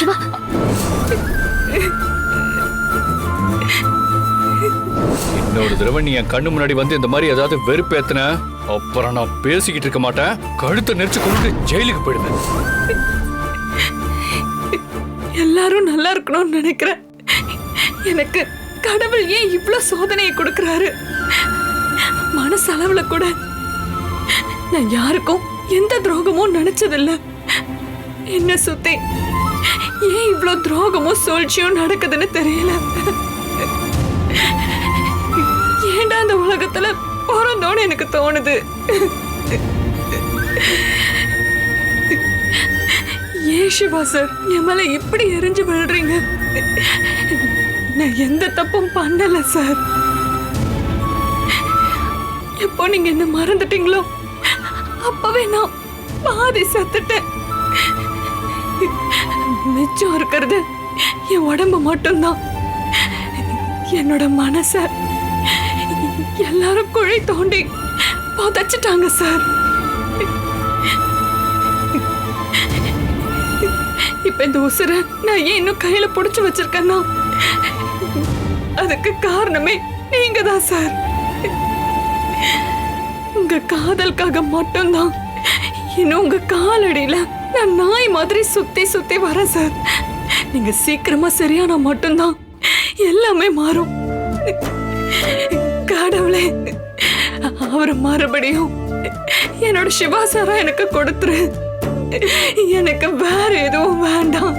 சிவா இன்னொரு தடவை நீ என் கண்ணு முன்னாடி வந்து இந்த மாதிரி ஏதாவது வெறுப்பேத்தின? அப்புறம் நான் பேசிக்கிட்டு இருக்க மாட்டேன். கழுத்தை நெரிச்சு கொண்டு ஜெயிலுக்கு போயிடுவேன். எல்லாரும் நல்லா இருக்கணும்னு நினைக்கிறேன். எனக்கு கடவுள் ஏன் இவ்ளோ சோதனையை கொடுக்கறாரு? மனசளவுல கூட நான் யாருக்கும் எந்த துரோகமும் நினைச்சதில்ல. என்ன சுத்தி? ஏன் இவ்வளோ துரோகமும் சூழ்ச்சியும் நடக்குதுன்னு தெரியல? ஏன்டா இந்த உலகத்துல பிறந்தோன்னு எனக்கு தோணுது? ஏன் சிவா சார் என் மேல இப்படி எரிஞ்சு விழுறீங்க? நான் எந்த தப்பும் பண்ணல சார். எப்போ நீங்க என்ன மறந்துட்டீங்களோ அப்பவே நான் பாதி செத்துட்டேன். மிச்சம் இருக்கிறது என் உடம்பு மட்டும்தான். என்னோட மனச எல்லாரும் குழி தோண்டி புதைச்சிட்டாங்க சார். இப்ப இந்த உசுர நான் ஏன் இன்னும் கையில புடிச்சு வச்சிருக்கேன்னா? அதுக்கு காரணமே நீங்க தான் சார். உங்க காதலுக்காக மட்டும்தான். இன்னும் உங்க காலடியில நான் நாய் மாதிரி சுத்தி சுத்தி வரேன் சார் நீங்க சீக்கிரமா சரியானா மட்டும்தான் எல்லாமே மாறும். கடவுளே அவர் மறுபடியும் என்னோட சிவா சாரா எனக்கு கொடுத்துரு. எனக்கு வேற எதுவும் வேண்டாம்.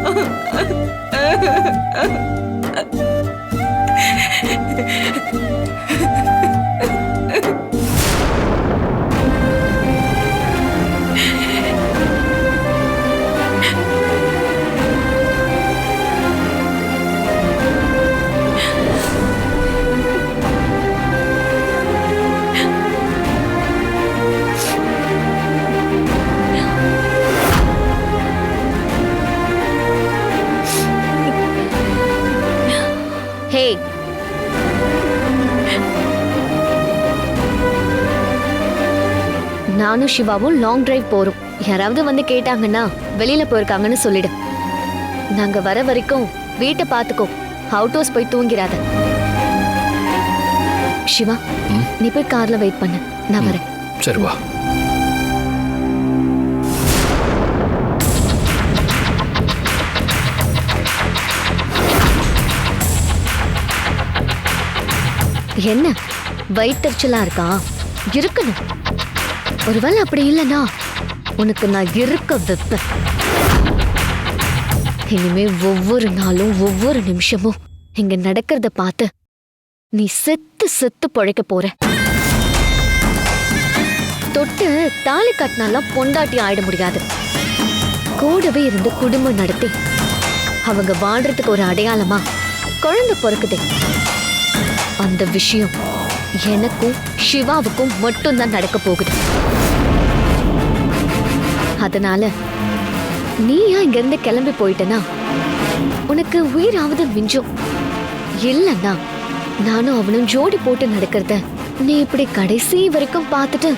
ஹே. நானும் சிவாவும் லாங் டிரைவ் போறோம். யாராவது வந்து கேட்டாங்கன்னா வெளியில போயிருக்காங்கன்னு சொல்லிடு. நாங்க வர வரைக்கும் வீட்டை பாத்துக்கோ அவுட் ஹவுஸ் போய் தூங்கிறாத சிவா நீ போய் கார்ல வெயிட் பண்ணு. நான் வரேன். சரி வா. என்ன? வயிற்றுச்சலா இருக்கா? இருக்கணும். ஒருவேளை அப்படி இல்லனா உனக்கு நான் இருக்க வைப்பேன். இனிமே ஒவ்வொரு நாளும் ஒவ்வொரு நிமிஷமும் இங்க நடக்கிறத பார்த்து நீ செத்து செத்து பொழைக்க போற. தொட்டு தாலி கட்டினாலாம் பொண்டாட்டி ஆயிட முடியாது. கூடவே இருந்து குடும்பம் நடத்தி அவங்க வாழ்றதுக்கு ஒரு அடையாளமா குழந்தை பிறக்குது. அந்த விஷயம் எனக்கும் சிவாவுக்கும் மட்டும்தான் நடக்க போகுது. அதனால நீயா இங்கிருந்து கிளம்பி போயிட்டனா? உனக்கு உயிராவது மிஞ்சும். இல்லைன்னா நானும் அவனும் ஜோடி போட்டு நடக்கிறத நீ இப்படி கடைசி வரைக்கும் பார்த்துட்டு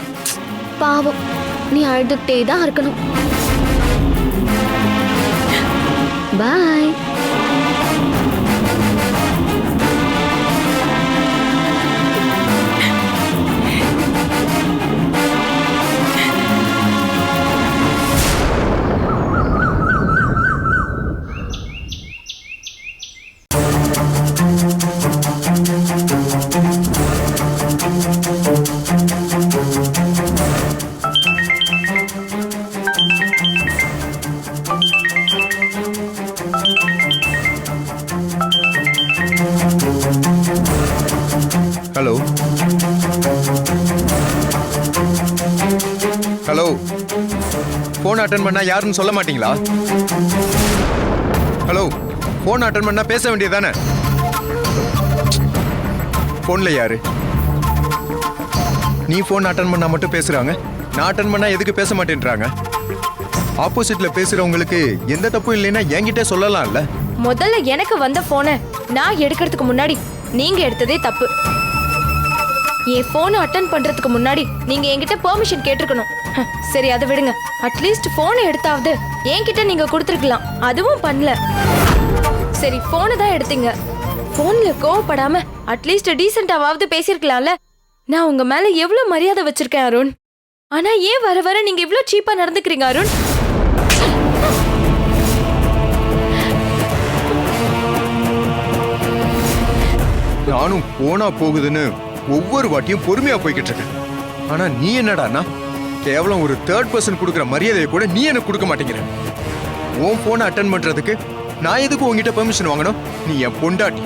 பாவம் நீ அழுதுகிட்டே தான் இருக்கணும். பாய் ஃபோன் அட்டன் பண்ணா யாருன்னு சொல்ல மாட்டீங்களா? ஹலோ ஃபோன் அட்டன் பண்ணா பேச வேண்டியதானே ஃபோன்ல யாரு? நீ ஃபோன் அட்டன் பண்ணா மட்டும் பேசுறாங்க? நான் அட்டன் பண்ணா எதுக்கு பேச மாட்டேன்றாங்க? ஆப்போசிட்ல பேசுறவங்களுக்கு எந்த தப்பும் இல்லைன்னா என்கிட்ட சொல்லலாம்ல. முதல்ல எனக்கு வந்த போனை நான் எடுக்கிறதுக்கு முன்னாடி நீங்க எடுத்ததே தப்பு. என் போனை அட்டன் பண்றதுக்கு முன்னாடி நீங்க என்கிட்ட பெர்மிஷன் கேட்டிருக்கணும். சரி அதை விடுங்க. அட்லீஸ்ட் போனை எடுத்தாவது. என்கிட்ட நீங்க கொடுத்துருக்கலாம். அதுவும் பண்ணல. சரி போனை தான் எடுத்தீங்க. போன்ல கோவப்படாம அட்லீஸ்ட் டீசெண்டாவது பேசியிருக்கலாம்ல. நான் உங்க மேல எவ்வளவு மரியாதை வச்சிருக்கேன் அருண்? ஆனா ஏன் வர வர நீங்க இவ்ளோ சீப்பா நடந்துக்கிறீங்க அருண்? நானும் போனா போகுதுன்னு ஒவ்வொரு வாட்டியும் பொறுமையா போய்கிட்டு இருக்கேன். ஆனா நீ என்னடான்னா கேவலம் ஒரு தேர்ட் பர்சன் கொடுக்குற மரியாதையை கூட நீ எனக்கு கொடுக்க மாட்டேங்கிற. உன் ஃபோனை அட்டன் பண்ணுறதுக்கு நான் எதுக்கு உங்ககிட்ட பெர்மிஷன் வாங்கணும்? நீ என் பொண்டாட்டி.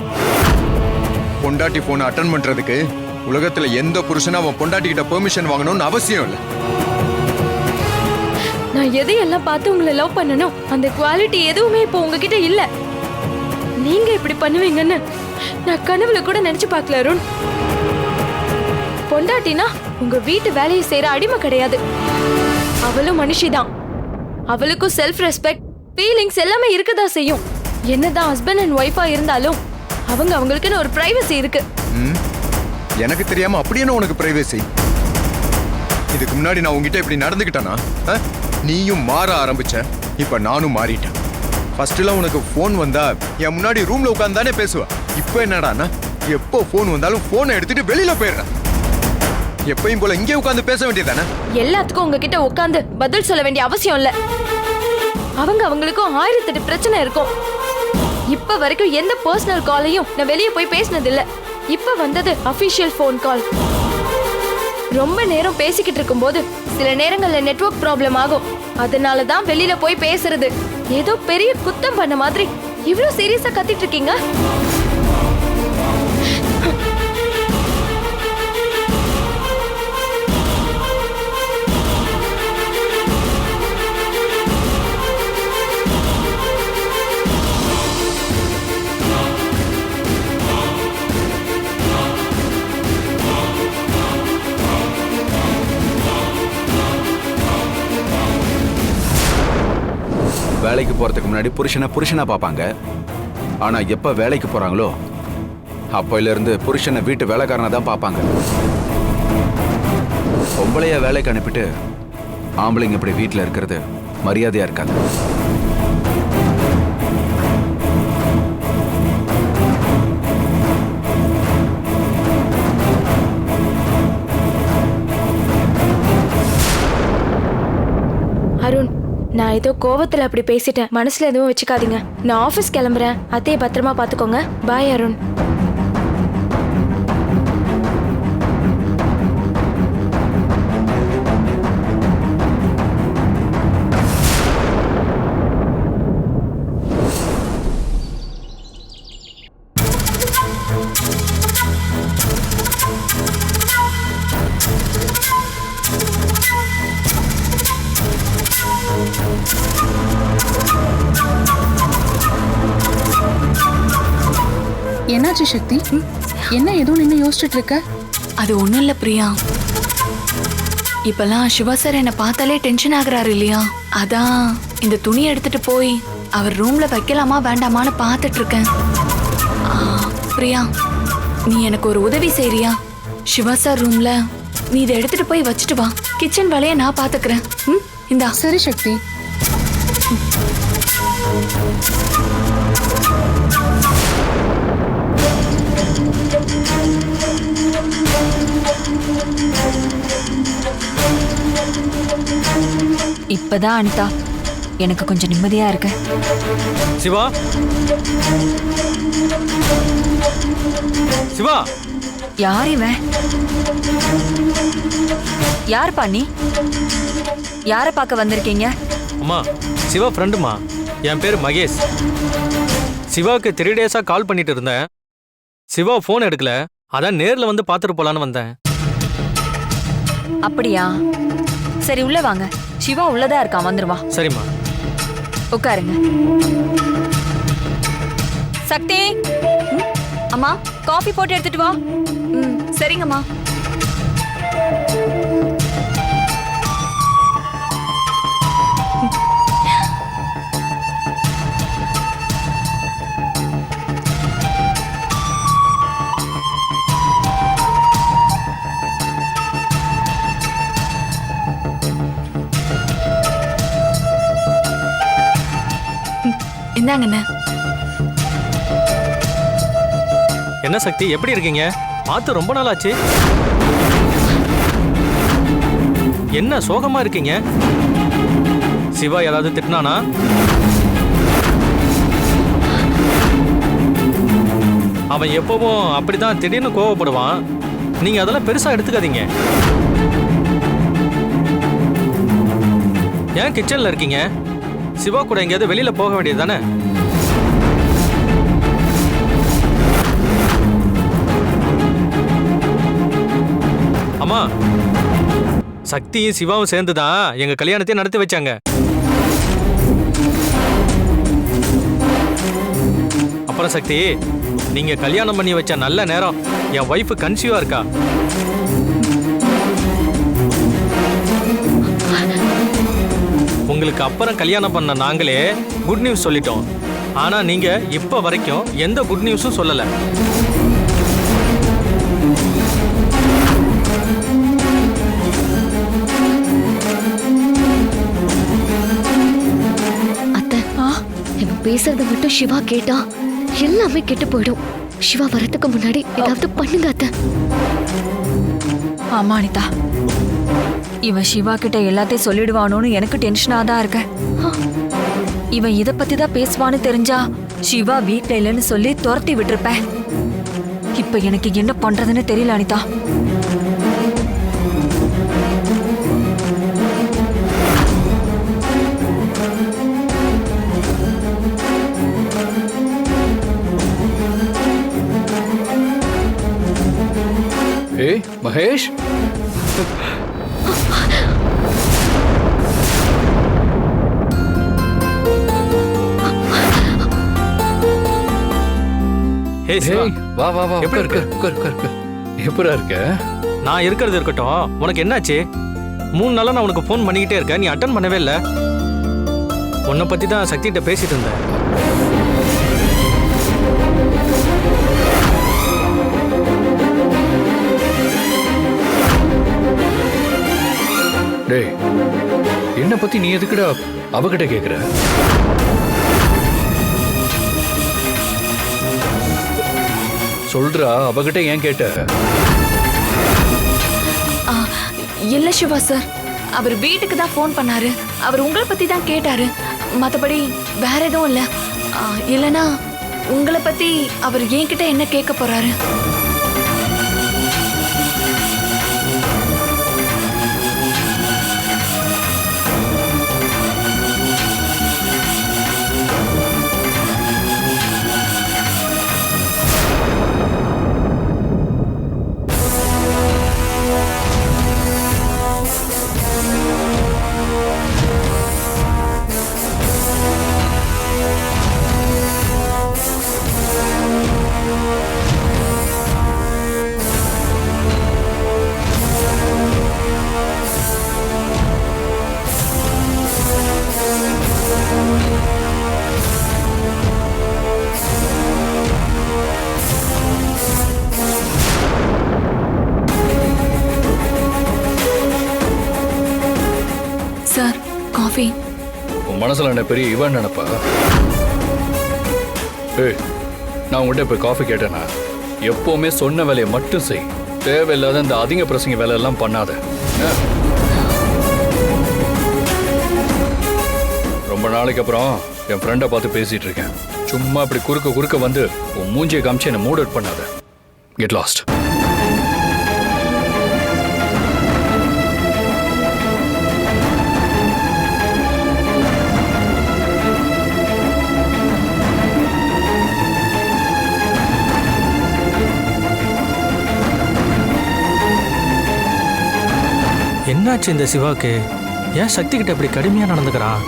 பொண்டாட்டி ஃபோனை அட்டன் பண்ணுறதுக்கு உலகத்தில் எந்த புருஷனும் அவன் பொண்டாட்டி கிட்ட பெர்மிஷன் வாங்கணும்னு அவசியம் இல்லை. நான் எதையெல்லாம் பார்த்து உங்களை லவ் பண்ணணும் அந்த குவாலிட்டி எதுவுமே இப்போ உங்ககிட்ட இல்ல. நீங்க இப்படி பண்ணுவீங்கன்னு நான் கனவுல கூட நினைச்சு பார்க்கல அருண். பொண்டாட்டினா உங்க வீட்டு வேலையை செய்யற அடிமை கிடையாது. அவளும் மனுஷிதான். அவளுக்கும் செல்ஃப் ரெஸ்பெக்ட் ஃபீலிங்ஸ் எல்லாமே இருக்கதா செய்யும். என்னதான் ஹஸ்பண்ட் அண்ட் ஒய்ஃபா இருந்தாலும் அவங்க அவங்களுக்குன்னு ஒரு பிரைவசி இருக்கு. ம்? எனக்கு தெரியாம அப்படி என்ன உனக்கு பிரைவசி இதுக்கு முன்னாடி நான் உங்ககிட்ட இப்படி நடந்துக்கிட்டேனா? நீயும் மாற ஆரம்பிச்ச இப்ப நானும் மாறிட்டேன். ஃபர்ஸ்ட்லாம் உனக்கு ஃபோன் வந்தா என் முன்னாடி ரூம்ல உட்காந்து தானே பேசுவா. இப்போ என்னடான்னா எப்போ ஃபோன் வந்தாலும் ஃபோனை எடுத்துட்டு வெளியில போயிடுறேன். எப்பயும் போல இங்கே உட்காந்து பேச வேண்டியதானே எல்லாத்துக்கும் உங்ககிட்ட உட்காந்து பதில் சொல்ல வேண்டிய அவசியம் இல்ல. அவங்க அவங்களுக்கும் ஆயிரத்தெட்டு பிரச்சனை இருக்கும். இப்ப வரைக்கும் எந்த பர்சனல் காலையும் நான் வெளியே போய் பேசினது இல்ல இப்ப வந்தது அபிஷியல் ஃபோன் கால் ரொம்ப நேரம் பேசிக்கிட்டு இருக்கும்போது சில நேரங்கள்ல நெட்வொர்க் ப்ராப்ளம் ஆகும். அதனால தான் வெளியில போய் பேசுறது. ஏதோ பெரிய குத்தம் பண்ண மாதிரி. இவ்வளோ சீரியஸா கத்திட்டு இருக்கீங்க? வேலைக்கு போகிறதுக்கு முன்னாடி புருஷனை புருஷனாக பார்ப்பாங்க. ஆனால் எப்போ வேலைக்கு போகிறாங்களோ அப்போயிலேருந்து புருஷனை வீட்டு வேலைக்காரனை தான் பார்ப்பாங்க. பொம்பளைய வேலைக்கு அனுப்பிட்டு ஆம்பளைங்க இப்படி வீட்டில் இருக்கிறது மரியாதையாக இருக்காது. நான் ஏதோ கோவத்துல அப்படி பேசிட்டேன். மனசுல எதுவும் வச்சுக்காதீங்க. நான் ஆபீஸ் கிளம்புறேன். அத்தையை பத்திரமா பாத்துக்கோங்க பாய் அருண் என்னாச்சு சக்தி? என்ன ஏதோ நின்று யோசிச்சுட்டு இருக்க? அது ஒண்ணும் இல்ல பிரியா. இப்பெல்லாம் சிவா சார் என்ன பார்த்தாலே டென்ஷன் ஆகுறாரு இல்லையா? அதான் இந்த துணி எடுத்துட்டு போய் அவர் ரூம்ல வைக்கலாமா வேண்டாமான்னு பார்த்துட்டு இருக்கேன். ஆ, பிரியா நீ எனக்கு ஒரு உதவி செய்றியா? சிவா சார் ரூம்ல நீ இதை எடுத்துட்டு போய் வச்சுட்டு வா. கிச்சன் வேலையை நான் பாத்துக்கிறேன் ம் இந்தா. சரி சக்தி. இப்பதான் அனிதா. எனக்கு கொஞ்சம் நிம்மதியா இருக்கு. சிவா? சிவா? யார் இவன்? யார் பாணி யாரை பார்க்க வந்திருக்கீங்க? அம்மா சிவா ஃப்ரெண்டுமா என் பேர் மகேஷ். சிவாவுக்கு த்ரீ டேஸாக கால் பண்ணிட்டு இருந்தேன். சிவா ஃபோன் எடுக்கல. அதான் நேரில் வந்து பார்த்துட்டு போலான்னு வந்தேன். அப்படியா? சரி உள்ள வாங்க. சிவா உள்ளதா இருக்கான் வந்துருவா சரிம்மா. உட்காருங்க. சக்தி. அம்மா காஃபி போட்டு எடுத்துட்டு வா. ம் சரிங்கம்மா. இந்தாங்கண்ணே. என்ன சக்தி எப்படி இருக்கீங்க? பார்த்து ரொம்ப நாள் ஆச்சு என்ன சோகமா இருக்கீங்க? சிவா ஏதாவது திட்டினானா? அவன் எப்பவும் அப்படிதான் திடீர்னு கோவப்படுவான். நீங்க அதெல்லாம் பெருசா எடுத்துக்காதீங்க. ஏன் கிச்சன்ல இருக்கீங்க? சிவா கூட எங்கேயாவது வெளியில போக வேண்டியது தானே? அம்மா சக்தியும் சிவாவும் சேர்ந்து தான் எங்க கல்யாணத்தையும் நடத்தி வச்சாங்க. அப்புறம் சக்தி நீங்க கல்யாணம் பண்ணி வச்ச நல்ல நேரம் என் ஒய்ஃபு கன்சியூவா இருக்கா? உங்களுக்கு அப்புறம் கல்யாணம் பண்ண நாங்களே குட் நியூஸ் சொல்லிட்டோம். ஆனா நீங்க இப்ப வரைக்கும் எந்த குட் நியூஸும் சொல்லல. பேசுறத மட்டும் சிவா கேட்டா எல்லாமே கெட்டு போயிடும். சிவா வரதுக்கு முன்னாடி ஏதாவது பண்ணுங்க அத்தை. ஆமா அனிதா. இவன் சிவா கிட்ட எல்லாத்தையும் சொல்லிடுவானோன்னு எனக்கு டென்ஷனா தான் இருக்க. இவன் இத பத்தி தான் பேசுவான்னு தெரிஞ்சா சிவா வீட்ல இல்லைன்னு சொல்லி துரத்தி விட்டுருப்பேன் இப்ப எனக்கு என்ன பண்றதுன்னு தெரியல அனிதா. ஏய் மகேஷ்? ஏய் வா வா வா எப்படி உட்கார் உட்கார் உட்கார் உட்கார். எப்படா இருக்க? நான் இருக்கிறது இருக்கட்டும். உனக்கு என்னாச்சு? மூணு நாளா நான் உனக்கு ஃபோன் பண்ணிக்கிட்டே இருக்கேன். நீ அட்டன் பண்ணவே இல்லை. உன்னை பத்தி தான் சக்திகிட்ட பேசிட்டு இருந்தேன். டேய் என்ன பத்தி நீ எதுக்குடா அவகிட்ட கேக்குற? சொல்றா அவகிட்ட ஏன் கேட்ட? ஆ, இல்ல சிவா சார். அவர் வீட்டுக்கு தான் ஃபோன் பண்ணாரு. அவர் உங்களை பத்தி தான் கேட்டாரு. மத்தபடி வேற எதுவும் இல்ல. ஆ, இல்லனா உங்களை பத்தி அவர் என்கிட்ட என்ன கேட்க போறாரு? மனசுல என்ன பெரிய இவன் நினைப்பா? ஏய் நான் உங்ககிட்ட இப்போ காஃபி கேட்டேனா? எப்பவுமே சொன்ன வேலையை மட்டும் செய். தேவையில்லாத இந்த அதிக பிரசங்க வேலை எல்லாம் பண்ணாத ரொம்ப நாளைக்கு அப்புறம் என் ஃப்ரெண்டை பார்த்து பேசிட்டு இருக்கேன். சும்மா அப்படி குறுக்க குறுக்க வந்து உன் மூஞ்சியை காமிச்சு என்னை மூட் அவுட் பண்ணாத. கெட் லாஸ்ட் என்னாச்சு இந்த சிவாக்கு? ஏன் சக்தி கிட்ட இப்படி கடுமையாக நடந்துக்கிறான்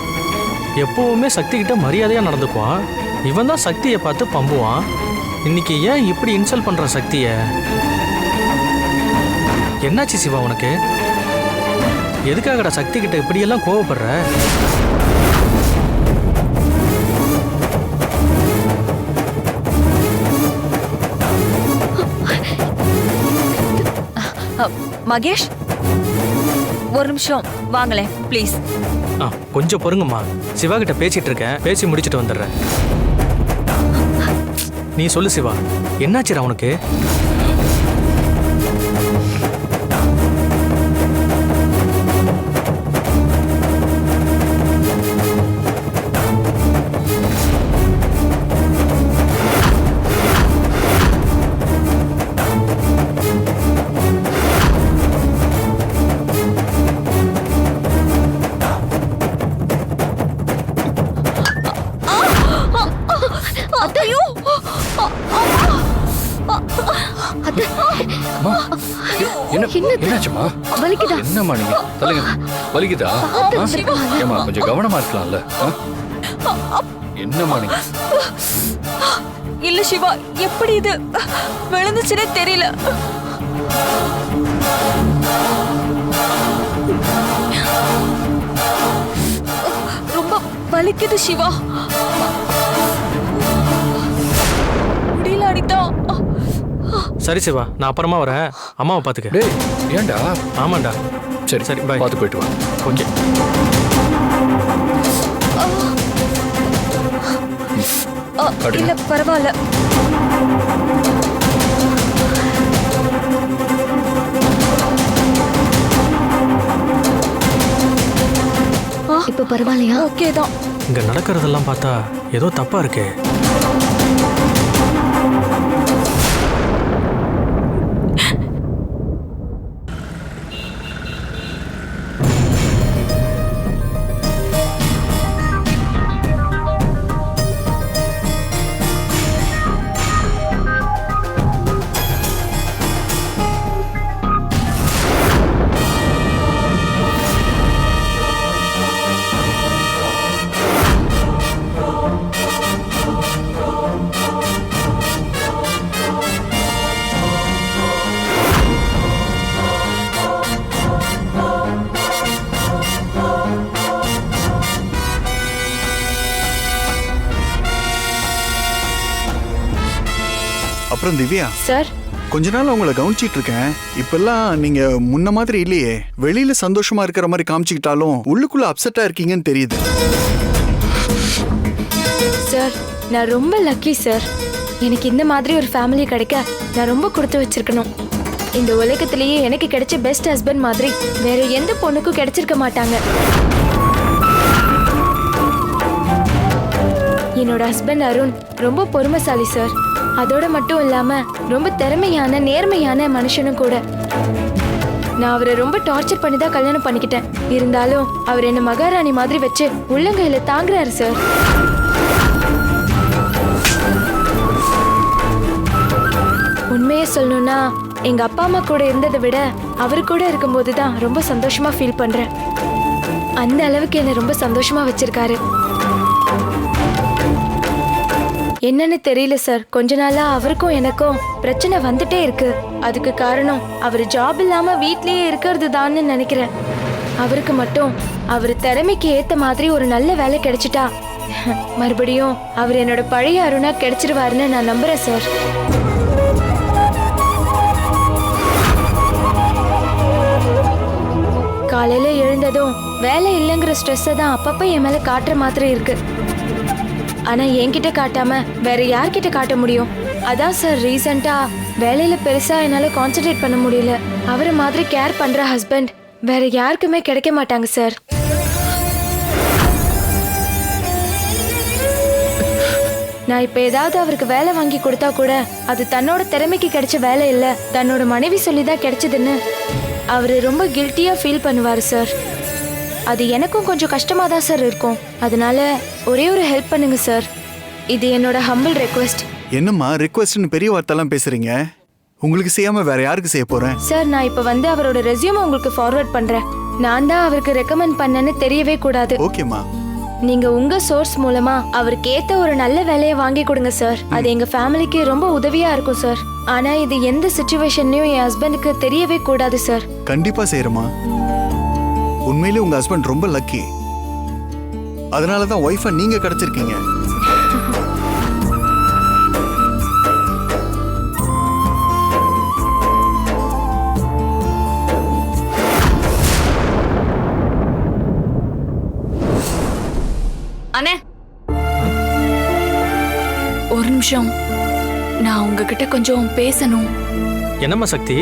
எப்போவுமே சக்தி கிட்ட மரியாதையாக நடந்துக்குவான் இவன் தான் சக்தியை பார்த்து பம்புவான். இன்னைக்கு ஏன் இப்படி இன்சல்ட் பண்ணுற சக்தியை? என்னாச்சு சிவா உனக்கு? எதுக்காகடா சக்தி கிட்ட இப்படியெல்லாம் கோவப்படுற? மகேஷ்? ஒரு நிமிஷம். வாங்களேன் ப்ளீஸ் ஆ கொஞ்சம் பொறுங்கம்மா. சிவா கிட்ட பேசிட்டு இருக்கேன். பேசி முடிச்சிட்டு வந்துடுறேன். நீ சொல்லு சிவா. என்னாச்சுடா உனக்கு? என்னம்மா நீங்க? தலைங்க வலிக்குதா? ஆ? ஏம்மா கொஞ்சம் கவனமா இருக்கலாம்ல? என்னம்மா நீங்க? இல்ல சிவா எப்படி இது? விழுந்துச்சுன்னே தெரியல. ரொம்ப வலிக்குது சிவா. முடியல அனிதா. சரி சிவா நான் அப்புறமா வரேன். அம்மாவை பார்த்துக்க. டேய் ஏன்டா? ஆமாண்டா. சரி சரி, bye. பார்த்து போயிட்டு வா. ஓகே. இல்ல பரவாயில்ல. இப்போ பரவாயில்லையா? ஓகே தான். இங்க நடக்கிறதெல்லாம் பார்த்தா ஏதோ தப்பா இருக்கே. அப்புறம் திவ்யா? சார். கொஞ்ச நாள் உங்களை கவனிச்சிட்டு இருக்கேன். இப்பெல்லாம் நீங்க முன்ன மாதிரி இல்லையே. வெளியில சந்தோஷமா இருக்கிற மாதிரி காமிச்சுக்கிட்டாலும் உள்ளுக்குள்ள அப்செட்டா இருக்கீங்கன்னு தெரியுது. சார் நான் ரொம்ப லக்கி சார். எனக்கு இந்த மாதிரி ஒரு ஃபேமிலி கிடைக்க நான் ரொம்ப கொடுத்து வச்சிருக்கணும். இந்த உலகத்திலேயே எனக்கு கிடைச்ச பெஸ்ட் ஹஸ்பண்ட் மாதிரி வேற எந்த பொண்ணுக்கும் கிடைச்சிருக்க மாட்டாங்க. என்னோட ஹஸ்பண்ட் அருண் ரொம்ப பொறுமைசாலி சார். அதோட மட்டும் இல்லாம ரொம்ப திறமையான நேர்மையான மனுஷனும் கூட. நான் அவரை ரொம்ப டார்ச்சர் பண்ணி தான் கல்யாணம் பண்ணிக்கிட்டேன். இருந்தாலும் அவர் என்ன மகாராணி மாதிரி வச்சு உள்ளங்கையில தாங்குறாரு சார் உண்மையை சொல்லணும்னா எங்க அப்பா அம்மா கூட இருந்ததை விட அவர் கூட இருக்கும்போது தான் ரொம்ப சந்தோஷமா ஃபீல் பண்றேன். அந்த அளவுக்கு என்னை ரொம்ப சந்தோஷமா வச்சிருக்காரு. என்னன்னு தெரியல சார் கொஞ்ச நாளா அவருக்கும் எனக்கும் பிரச்சனை வந்துட்டே இருக்கு. அதுக்கு காரணம் அவர் ஜாப் இல்லாம வீட்லயே இருக்கிறது தான்னு நினைக்கிறேன். அவருக்கு மட்டும் அவர் திறமைக்கு ஏத்த மாதிரி ஒரு நல்ல வேலை கிடைச்சிட்டா மறுபடியும் அவர் என்னோட பழைய அருணா கிடைச்சிருவாருன்னு நான் நம்புறேன் சார் காலையில எழுந்ததும் வேலை இல்லைங்கிற ஸ்ட்ரெஸ்ஸை தான் அப்பப்போ என் மேல காட்டுற மாதிரி இருக்கு. ஆனா என்கிட்ட காட்டாம வேற யார்கிட்ட காட்ட முடியும்? அதான் சார் ரீசெண்டா வேலையில பெருசா என்னால கான்சென்ட்ரேட் பண்ண முடியல. அவரை மாதிரி கேர் பண்ற ஹஸ்பண்ட் வேற யாருக்குமே கிடைக்க மாட்டாங்க சார் நான் இப்ப ஏதாவது அவருக்கு வேலை வாங்கி கொடுத்தா கூட அது தன்னோட திறமைக்கு கிடைச்ச வேலை இல்ல தன்னோட மனைவி சொல்லிதான் கிடைச்சதுன்னு அவரு ரொம்ப கில்ட்டியா ஃபீல் பண்ணுவாரு சார் அது எனக்கும் கொஞ்சம் கஷ்டமா தான் சார் இருக்கும். அதனால ஒரே ஒரு ஹெல்ப் பண்ணுங்க சார். இது என்னோட ஹம்பிள் ரெக்வெஸ்ட் என்னம்மா ரிக்வெஸ்ட்னு பெரிய வார்த்தைலாம் பேசுறீங்க? உங்களுக்கு செய்யாம வேற யாருக்கு செய்ய போறேன்? சார் நான் இப்ப வந்து அவரோட ரெஸ்யூம் உங்களுக்கு ஃபார்வர்ட் பண்றேன். நான் தான் அவருக்கு ரெக்கமெண்ட் பண்ணேன்னு தெரியவே கூடாது. ஓகேம்மா. நீங்க உங்க சோர்ஸ் மூலமா அவருக்கு ஏத்த ஒரு நல்ல வேலையை வாங்கி கொடுங்க சார். அது எங்க ஃபேமிலிக்கு ரொம்ப உதவியா இருக்கும் சார். ஆனா இது எந்த சுச்சுவேஷன்லயும் என் ஹஸ்பண்டுக்கு தெரியவே கூடாது சார். கண்டிப்பா செய்யறேம்மா உண்மையிலே உங்க ஹஸ்பண்ட் ரொம்ப லக்கி அதனால தான் ஒய்ஃபை நீங்க கிடைச்சிருக்கீங்க அண்ணே. ஒரு நிமிஷம். நான் உங்ககிட்ட கொஞ்சம் பேசணும். என்னம்மா சக்தி?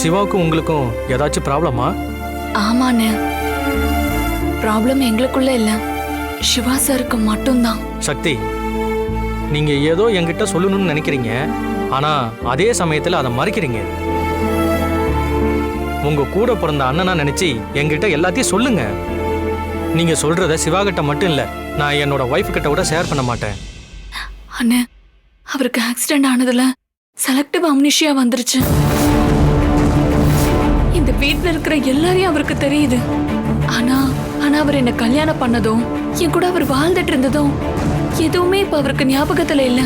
சிவாவுக்கும் உங்களுக்கும் ஏதாச்சும் ப்ராப்ளமா? ஆமாண்ணே. ப்ராப்ளம் எங்களுக்குள்ள இல்ல. சிவா சாருக்கு மட்டும்தான். சக்தி நீங்க ஏதோ என்கிட்ட சொல்லணும்னு நினைக்கிறீங்க. ஆனா அதே சமயத்துல அதை மறைக்கிறீங்க. உங்க கூட பிறந்த அண்ணனா நினைச்சு என்கிட்ட எல்லாத்தையும் சொல்லுங்க. நீங்க சொல்றத சிவா கிட்ட மட்டும் இல்ல நான் என்னோட ஒய்ஃப் கிட்ட கூட ஷேர் பண்ண மாட்டேன். அண்ணே அவருக்கு ஆக்சிடென்ட் ஆனதுல செலக்டிவ் அம்னிஷியா வந்துருச்சு. இந்த வீட்ல இருக்கிற எல்லாரையும் அவருக்கு தெரியுது. ஆனா ஆனா அவர் என்ன கல்யாணம் பண்ணதும் என் கூட அவர் வாழ்ந்துட்டு இருந்ததும் எதுவுமே இப்ப அவருக்கு ஞாபகத்துல இல்ல.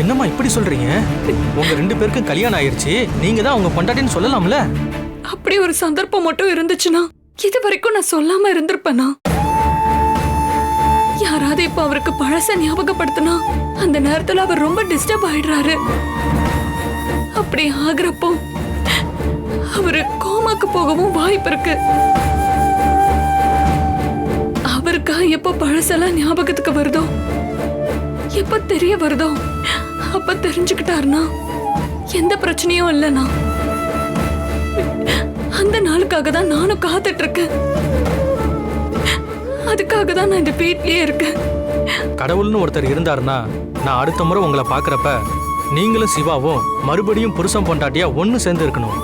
என்னம்மா இப்படி சொல்றீங்க? உங்க ரெண்டு பேருக்கும் கல்யாணம் ஆயிருச்சு நீங்க தான் உங்க பொண்டாட்டின்னு சொல்லலாம்ல? அப்படி ஒரு சந்தர்ப்பம் மட்டும் இருந்துச்சுன்னா இது வரைக்கும் நான் சொல்லாம இருந்திருப்பேனா? யாராவது இப்ப அவருக்கு பழச ஞாபகப்படுத்தினா அந்த நேரத்துல அவர் ரொம்ப டிஸ்டர்ப் ஆயிடுறாரு. அப்படி ஆகுறப்போ அவரு கோமாக்கு போகவும் வாய்ப்பு இருக்கு. அவருக்கா எப்ப பழசெல்லாம் ஞாபகத்துக்கு வருதோ எப்ப தெரிய வருதோ அப்ப தெரிஞ்சுக்கிட்டாருன்னா எந்த பிரச்சனையும் இல்லைனா அந்த நாளுக்காக தான் நானும் காத்துட்டு இருக்கேன். அதுக்காக தான் நான் இந்த வீட்லயே இருக்கேன். கடவுள்னு ஒருத்தர் இருந்தாருன்னா நான் அடுத்த முறை உங்களை பார்க்கறப்ப நீங்களும் சிவாவும் மறுபடியும் புருஷன் பொண்டாட்டியா ஒன்று சேர்ந்து இருக்கணும்.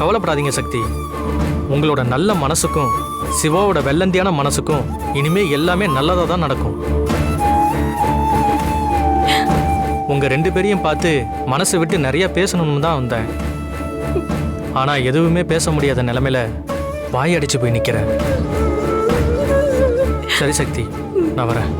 கவலைப்படாதீங்க சக்தி. உங்களோட நல்ல மனசுக்கும் சிவாவோட வெள்ளந்தியான மனசுக்கும் இனிமே எல்லாமே நல்லதா தான் நடக்கும். உங்க ரெண்டு பேரையும் பார்த்து மனசு விட்டு நிறைய பேசணும்னு தான் வந்தேன். ஆனா எதுவுமே பேச முடியாத நிலைமையில வாய் அடிச்சு போய் நிக்கிறேன். சரி சக்தி நான் வரேன்.